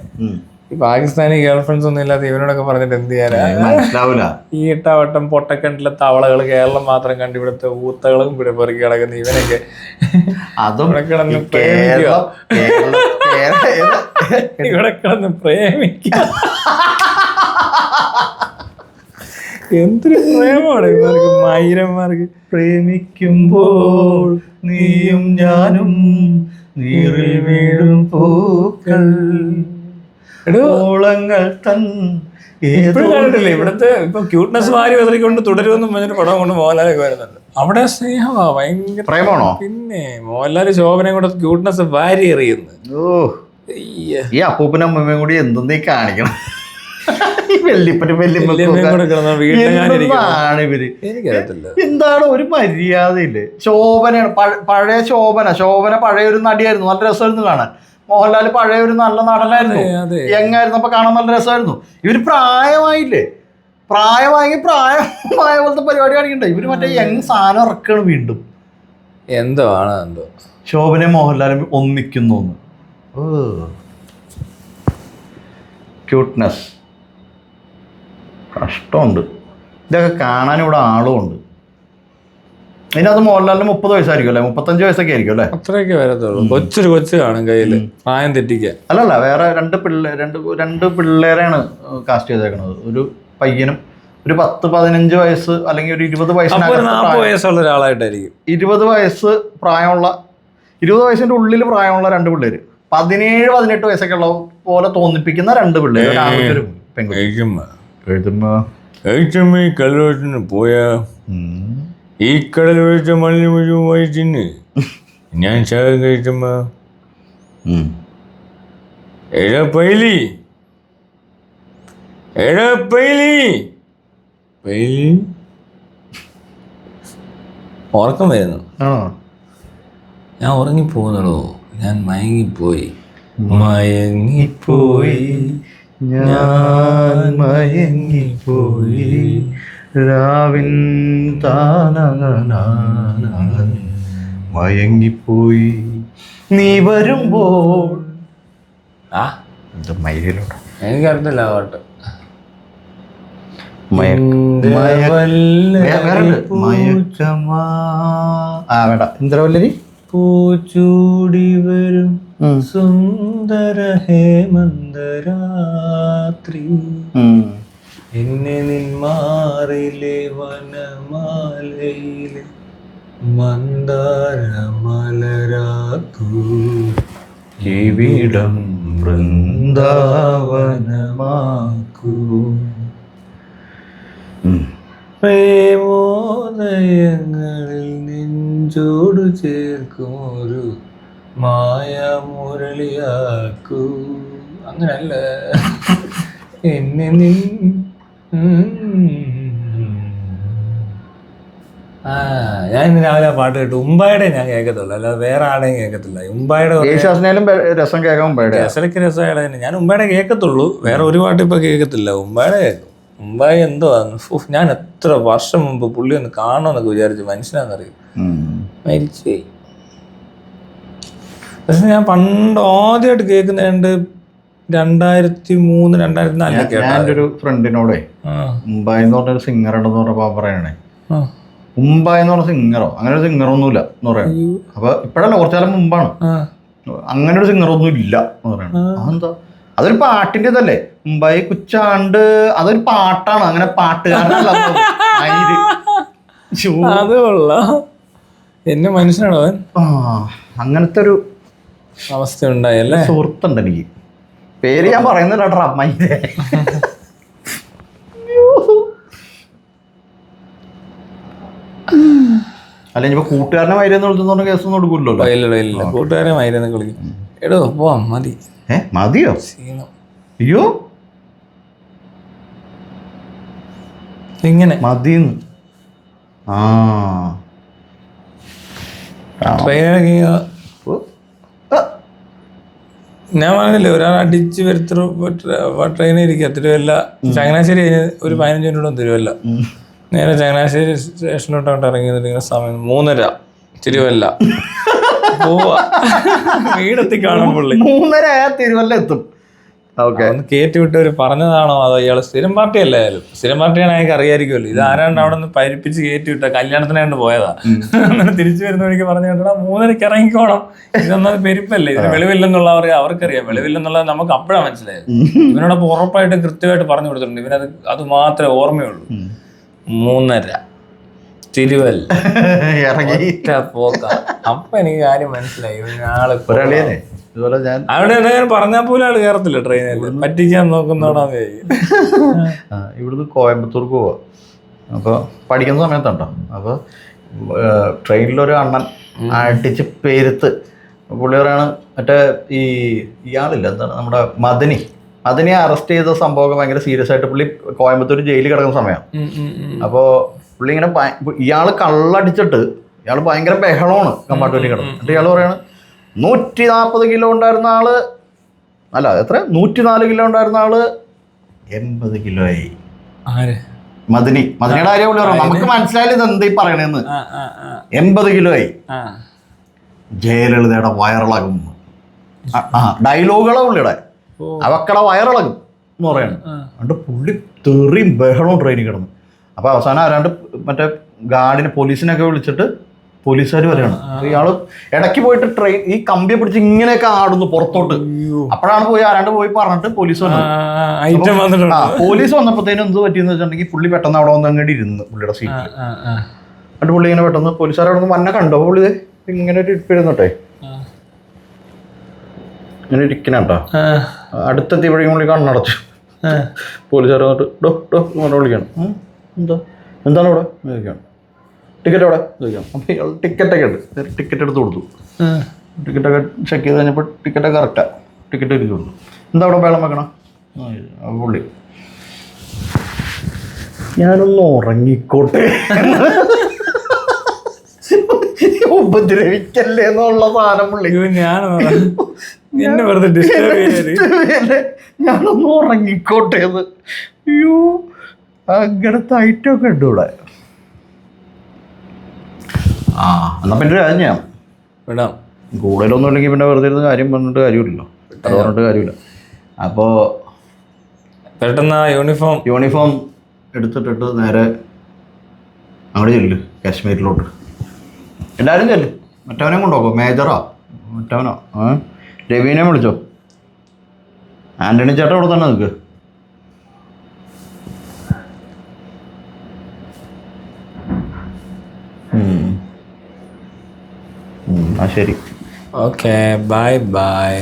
ഈ പാകിസ്ഥാനി ഗേൾ ഫ്രണ്ട്സ് ഒന്നും ഇല്ലാത്ത ഇവനോടൊക്കെ പറഞ്ഞിട്ട് എന്ത് ചെയ്യാനാ? ഈ ഇട്ടാവട്ടം പൊട്ടക്കണ്ടിലെ തവളകൾ കേരളം മാത്രം കണ്ട് ഇവിടുത്തെ ഊത്തകളും ഇവിടെ പെറുക്കി കിടക്കുന്ന ഇവനൊക്കെ. അതും ഇവിടെ കിടന്ന് ഇവിടെ കിടന്ന് പ്രേമിക്കുക എന്തൊരു പ്രേമാണ് ഇവർക്ക് മൈരന്മാർക്ക്. പ്രേമിക്കുമ്പോൾ നീയും ഞാനും നീറിൽ വീഴും പൂക്കൾ ഓളങ്ങൾ തൻ കണ്ടിട്ടില്ലേ ഇവിടുത്തെ ഇപ്പൊ ക്യൂട്ട്നെസ് വാരി വെതറിക്കൊണ്ട് തുടരുമെന്നും പറഞ്ഞൊരു പടം കൊണ്ട് മോഹൻലാലൊക്കെ വരുന്നുണ്ട്. അവിടെ സ്നേഹമാ ഭയങ്കര പ്രേമാണോ പിന്നെ മോഹൻലാലി ശോഭനയും കൂടെ ക്യൂട്ട്നെസ് വാരി എറിയുന്നു. ഓ അയ്യ. ഈ അപ്പൂപ്പനും അമ്മയും കൂടി എന്തെന്നേ കാണിക്കണം. വെള്ളിപ്പനും. എന്താണ് ഇവർ എന്താണ് ഒരു മര്യാദയില്ല? ശോഭനയാണ് പഴയ ശോഭന. ശോഭന പഴയ ഒരു നടിയായിരുന്നു. നല്ല രസമായിരുന്നു കാണാൻ. മോഹൻലാൽ പഴയ ഒരു നല്ല നടനായിരുന്നു. എങ്ങായിരുന്നു അപ്പൊ കാണാൻ നല്ല രസമായിരുന്നു. ഇവർ പ്രായമായില്ലേ? പ്രായമായി പ്രായമായ പോലത്തെ പരിപാടി കാണിക്കണ്ടേ? ഇവർ മറ്റേ യങ് സാധനം ഇറക്കാണ് വീണ്ടും. എന്തോ ആണ് എന്തോ. ശോഭനയും മോഹൻലാലും ഒന്നിക്കുന്നു ക്യൂട്ട്നെസ് കഷ്ടമുണ്ട്. ഇതൊക്കെ കാണാൻ ഇവിടെ ആളും ഉണ്ട് ഇതിനകത്ത് മോഹൻലാലിന് മുപ്പത് വയസ്സായിരിക്കും അല്ലേ? മുപ്പത്തഞ്ച് വയസ്സൊക്കെ ആയിരിക്കും അല്ലേ? അത്രയൊക്കെ വരത്തുള്ളൂ. കൊച്ചൊരു കൊച്ചു കാണും കയ്യിൽ. പ്രായം തെറ്റിക്കാൻ. അല്ലല്ല വേറെ രണ്ട് പിള്ളേ രണ്ട് രണ്ട് പിള്ളേരെയാണ് കാസ്റ്റ് ചെയ്തേക്കുന്നത് ഒരു പയ്യനും ഒരു പത്ത് പതിനഞ്ച് വയസ്സ് അല്ലെങ്കിൽ ഒരു ഇരുപത് വയസ്സിനകത്ത് വയസ്സുള്ള ഒരാളായിട്ടായിരിക്കും. ഇരുപത് വയസ്സ് പ്രായമുള്ള ഇരുപത് വയസ്സിന്റെ ഉള്ളിൽ പ്രായമുള്ള രണ്ട് പിള്ളേര്. പതിനേഴ് പതിനെട്ട് വയസ്സൊക്കെ ഉള്ള പോലെ തോന്നിപ്പിക്കുന്ന രണ്ട് പിള്ളേര് ഒരു ആൺകുട്ടി, എഴുത്തമ്മ ഈ കല്ലോട്ടിന് പോയാ. ഈ കടൽ ഒഴിച്ച മണ്ണിൽ മുഴുവൻ തിന്ന് ഞാൻ ശാഖം കഴിച്ചമ്മ. എടാ പൈലി. എടാ പൈലി. പൈലി. ഉറക്കം വരുന്നു. ഞാൻ ഉറങ്ങിപ്പോകുന്നടോ. ഞാൻ മയങ്ങിപ്പോയി. മയങ്ങിപ്പോയി. ഞാൻ മയങ്ങിപ്പോയി രാവിൻ താനകനാനാൻ മയങ്ങിപ്പോയി. നീ വരുമ്പോൾ ആ? ഇത് മയിലോട്ട് എനിക്കറിയത്തില്ല ആ പാട്ട്. മയക്കമാ ആ വേണ്ട. ഇന്ദ്രവല്ലരി? പൂച്ചൂടി വരും സുന്ദര ഹേമന്തരാത്രി. എന്നെ നിന്മാറിലെ വനമാലയിലെ മന്ദാര മലരാക്കൂ ഇവിടം വൃന്ദാവനമാക്കൂ. പ്രേമോദയങ്ങളിൽ നെഞ്ചോട് ചേർക്കും ഒരു മായാമുരളിയാക്കൂ അങ്ങനല്ല? എന്നെ നിൻ ആ ഞാൻ ഇന്ന് രാവിലെ പാട്ട് കേട്ടു. ഉമ്പായുടെ ഞാൻ കേൾക്കത്തുള്ളൂ. അല്ലാതെ വേറെ ആടെയും കേൾക്കത്തില്ല. ഉമ്പായുടെ രസം കേൾക്കാൻ പേടിയാ രസലക്ക് രസമായിട്ട് തന്നെ. ഞാൻ ഉമ്പായുടെ കേൾക്കത്തുള്ളൂ. വേറെ ഒരു പാട്ട് ഇപ്പൊ കേൾക്കത്തില്ല. ഉമ്പായുടെ കേൾക്കും. ഉമ്പായി എന്തോ ഞാൻ എത്ര വർഷം മുമ്പ് പുള്ളി ഒന്ന് കാണുമെന്നൊക്കെ വിചാരിച്ചു മനുഷ്യനാണെന്നറിയും മരിച്ചേ പക്ഷെ ഞാൻ പണ്ട് ആദ്യമായിട്ട് കേൾക്കുന്നുണ്ട് രണ്ടായിരത്തി മൂന്ന് രണ്ടായിരത്തി ഞാൻ എന്റെ ഒരു ഫ്രണ്ടിനോടെ മുംബൈ എന്ന് പറഞ്ഞൊരു സിംഗർ ഉണ്ടെന്ന് പറഞ്ഞപ്പോൾ പറയണേ. മുംബൈ എന്ന് പറഞ്ഞ സിംഗറോ അങ്ങനെ ഒരു സിംഗറൊന്നുമില്ല എന്ന് പറയണം. അപ്പൊ ഇപ്പോഴല്ല കുറച്ചാലും മുമ്പാണ്. അങ്ങനെ ഒരു സിംഗറൊന്നും ഇല്ല എന്ന് പറയണം. അതെന്താ? അതൊരു പാട്ടിന്റെ ഇതല്ലേ മുംബൈ കുച്ചാണ്ട് അതൊരു പാട്ടാണ്. അങ്ങനെ പാട്ടുകാരനല്ല അത്. കൊള്ളാം. എന്നെ മനുഷ്യനാണോ അവൻ? അങ്ങനത്തെ ഒരു അവസ്ഥ ഉണ്ടായല്ലേ സുഹൃത്തുണ്ട് എനിക്ക്. പേര് ഞാൻ പറയുന്നില്ല കേട്ടോ അമ്മയിലെ അല്ല ഇനിയിപ്പോ കൂട്ടുകാരനെ മൈരെന്ന് വിളിച്ചോണ്ട് കേസൊന്നും കൊടുക്കൂല്ലോ ഇല്ലടോ ഇല്ല കൂട്ടുകാരെ മൈരെന്ന് കളിക്കും എടോ പോവാം മതി. ഏ മതിയോ? അയ്യോ. ഇങ്ങനെ. മതിന്ന്. ആ. ഞാൻ പറഞ്ഞില്ലേ ഒരാൾ അടിച്ച് വരുത്ത ട്രെയിനിൽ ഇരിക്കുക തിരുവല്ല ചങ്ങനാശ്ശേരി കഴിഞ്ഞ് ഒരു പതിനഞ്ച് മിനിറ്റോളം തിരുവല്ല. നേരെ ചങ്ങനാശ്ശേരി സ്റ്റേഷനിലോട്ടോട്ട് ഇറങ്ങി നിൽക്കുന്ന സമയം മൂന്നര തിരുവല്ല. പോവാ. വീടെത്തി കാണാൻ പുള്ളി. മൂന്നര തിരുവല്ല എത്തും. ഒന്ന് കയറ്റി വിട്ടവര് പറഞ്ഞതാണോ അതോ ഇയാൾ സ്ഥിരം പാർട്ടി അല്ലായാലും സ്ഥിരം പാർട്ടിയാണ് അയാൾക്ക് അറിയായിരിക്കുമല്ലോ ഇത് ആരാണ്ട് അവിടെ നിന്ന് പരിപ്പിച്ച് കയറ്റി വിട്ട കല്യാണത്തിനായിട്ട് പോയതാ. അങ്ങനെ തിരിച്ചു വരുന്ന വഴിക്ക് പറഞ്ഞു കേട്ടാ മൂന്നരക്ക് ഇറങ്ങിക്കോണം. ഇതൊന്നും പെരുപ്പല്ലേ? ഇതിന് വെളിവില്ലെന്നുള്ള അറിയാം അവർക്കറിയാം. വെളിവില്ലെന്നുള്ളത് നമുക്ക് അപ്പോഴാണ് മനസ്സിലായത്. ഇവനോടൊപ്പം ഉറപ്പായിട്ടും കൃത്യമായിട്ട് പറഞ്ഞു കൊടുത്തിട്ടുണ്ട്. ഇവനത് അത് മാത്രമേ ഓർമ്മയുള്ളൂ. മൂന്നര. തിരുവല്ല. ഇറങ്ങി. പോക്ക. അപ്പൊ എനിക്ക് കാര്യം മനസ്സിലായി. ഒരാളെ ഇതുപോലെ ഞാൻ അവിടെ ഞാൻ പറഞ്ഞാൽ പോലും ആൾ കയറത്തില്ല ട്രെയിനിൽ പറ്റിക്കാൻ നോക്കുന്നോടാന്ന് ആ, ഇവിടുന്ന് കോയമ്പത്തൂർക്ക് പോവാ. അപ്പോൾ പഠിക്കുന്ന സമയത്തുണ്ടോ? അപ്പോൾ ട്രെയിനിലൊരു അണ്ണൻ അടിച്ച് പേരുത്ത് പുള്ളി പറയാണ് മറ്റേ ഈ ഇയാളില്ല എന്താണ് നമ്മുടെ മദനി. മദനിയെ അറസ്റ്റ് ചെയ്ത സംഭവമൊക്കെ ഭയങ്കര സീരിയസ് ആയിട്ട് പുള്ളി കോയമ്പത്തൂർ ജയിലിൽ കിടക്കുന്ന സമയമാണ് അപ്പോൾ പുള്ളി ഇങ്ങനെ ഇയാൾ ഇയാൾ കള്ളടിച്ചിട്ട് ഇയാൾ ഭയങ്കര ബഹളമാണ് കമ്പാർട്ട്മെന്റിൽ കിടന്ന്. എന്നിട്ട് ഇയാൾ പറയാണ് നൂറ്റി നാൽപ്പത് കിലോ ഉണ്ടായിരുന്ന ആൾ അല്ല എത്ര? നൂറ്റി നാല് കിലോ ഉണ്ടായിരുന്ന ആൾ എൺപത് കിലോ ആയി ആര്? മദിനി. മദിനിയുടെ കാര്യം പുള്ളി പറഞ്ഞു നമുക്ക് മനസ്സിലായാലും ഇത് എന്താ ഈ പറയണേന്ന്. എൺപത് കിലോ ആയി ജയലളിതയുടെ വയറിളകും. ആ, ഡയലോഗുകളെ പുള്ളിയുടെ. അവക്കട അവക്കടെ വയറിളകും എന്ന് പറയണം അതുകൊണ്ട് പുള്ളി തെറിയും ബഹളവും ട്രെയിനിൽ കിടന്നു. അപ്പോൾ അവസാനം ആരാണ്ട് മറ്റേ ഗാർഡിനെ പോലീസിനൊക്കെ വിളിച്ചിട്ട് പോലീസുകാർ പറയാണ്. ഇയാൾ ഇടയ്ക്ക് പോയിട്ട് ട്രെയിൻ ഈ കമ്പിയെ പിടിച്ച് ഇങ്ങനെയൊക്കെ ആടുന്നു പുറത്തോട്ട്. അപ്പോഴാണ് പോയി ആരാണ്ട് പോയി പറഞ്ഞിട്ട് പോലീസ് വന്നു. പോലീസ് വന്നപ്പോഴത്തേനും എന്ത് പറ്റിയെന്ന് വെച്ചിട്ടുണ്ടെങ്കിൽ പുള്ളി പെട്ടെന്ന് അവിടെ വന്ന് അങ്ങോട്ട് ഇരുന്ന് പുള്ളിയുടെ സീറ്റിൽ എന്നിട്ട് പുള്ളി ഇങ്ങനെ പെട്ടെന്ന് പോലീസുകാർ അവിടെ നിന്ന് മന്നെ കണ്ടോ. പുള്ളി ഇങ്ങനെ ഒരു ഇരിപ്പിരുന്നോട്ടെ ഇങ്ങനെ ഇരിക്കണ കേട്ടോ ആ, അടുത്തെത്തിയപ്പോഴേക്കും പുള്ളി കണ്ണടച്ചു പോലീസുകാരെ പോലീസുകാർ വന്നിട്ട് ഡോ ഡോ വിളിക്കണം. എന്താ? എന്താണ് ഇവിടെ? ചോദിക്കണം ടിക്കറ്റ് അവിടെ എന്ന് ചോദിക്കണം അപ്പോൾ ഇയാൾ ടിക്കറ്റൊക്കെ ഉണ്ട്. ടിക്കറ്റ് എടുത്ത് കൊടുത്തു. ടിക്കറ്റൊക്കെ ചെക്ക് ചെയ്ത് കഴിഞ്ഞപ്പോൾ ടിക്കറ്റൊക്കെ കറക്റ്റാണ് ടിക്കറ്റ് എനിക്ക് കൊടുത്തു എന്താ അവിടെ വേളം വെക്കണം? പുള്ളി. ഞാനൊന്ന് ഉറങ്ങിക്കോട്ടെ. ഉപദ്രവിക്കല്ലേ എന്നുള്ള സാധനം പുള്ളി. ഞാൻ വെറുതെ ഡിസ്റ്റർബ് ഞാനൊന്ന് ഉറങ്ങിക്കോട്ടെ എന്ന്. അയ്യോ അങ്ങനത്തെ ഐറ്റമൊക്കെ ഉണ്ട് ഇവിടെ. ആ എന്നാ പിന്നെ ഒരു കാര്യം ചെയ്യാം. വിടാം. കൂടുതലൊന്നും ഇല്ലെങ്കിൽ പിന്നെ വെറുതെ ഇരുന്ന് കാര്യം പറഞ്ഞിട്ട് കാര്യമില്ലല്ലോ. അത് പറഞ്ഞിട്ട് കാര്യമില്ല. അപ്പോൾ പെട്ടെന്ന് യൂണിഫോം യൂണിഫോം എടുത്തിട്ടിട്ട് നേരെ അങ്ങോട്ട് ചെല്ലു കാശ്മീരിലോട്ട്. എല്ലാവരും ചെല്ലു. മറ്റവനെ കൊണ്ടുപോക്കോ മേജറോ? മറ്റവനോ? രവീനെ വിളിച്ചോ? ആന്റണി ചേട്ടൻ ഇവിടെ തന്നെ നിൽക്ക്. ശരി. Okay bye bye